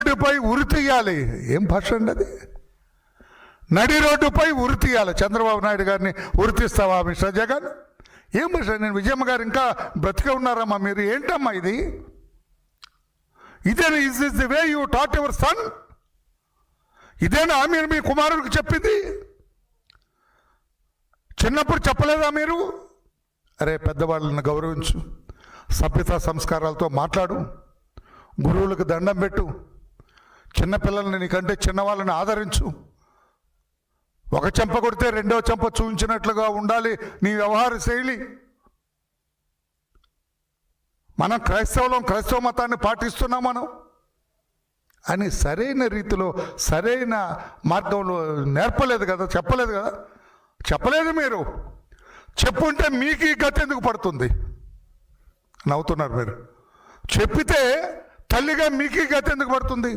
రోడ్డుపై ఉరి తీయాలి. ఏం భాష అండి అది? నడి రోడ్డుపై ఉరి తీయాలి. చంద్రబాబు నాయుడు గారిని ఉరి తీస్తావా మిస్టర్ జగన్? ఏం భాష? నేను విజయమ్మ గారు ఇంకా బ్రతికే ఉన్నారమ్మా మీరు. ఏంటమ్మా ఇది? ఇదేనా? Is is the way you taught your son ఇదేనా? మీరు మీ కుమారుడికి చెప్పింది? చిన్నప్పుడు చెప్పలేదా మీరు? అరే పెద్దవాళ్ళని గౌరవించు. సభ్యత సంస్కారాలతో మాట్లాడు. గురువులకు దండం పెట్టు. చిన్నపిల్లల్ని నీకంటే చిన్నవాళ్ళని ఆదరించు. ఒక చెంప కొడితే రెండో చెంప చూపించినట్లుగా ఉండాలి నీ వ్యవహార శైలి. మనం క్రైస్తవులం క్రైస్తవ మతాన్ని పాటిస్తున్నాం మనం. అని సరైన రీతిలో సరైన మార్గంలో నేర్పలేదు కదా చెప్పలేదు కదా? చెప్పలేదు మీరు. చెప్పుంటే మీకు ఈ గతి ఎందుకు పడుతుంది? నవ్వుతున్నారు మీరు. చెప్పితే తల్లిగా మీకు ఈ గతి ఎందుకు పడుతుంది?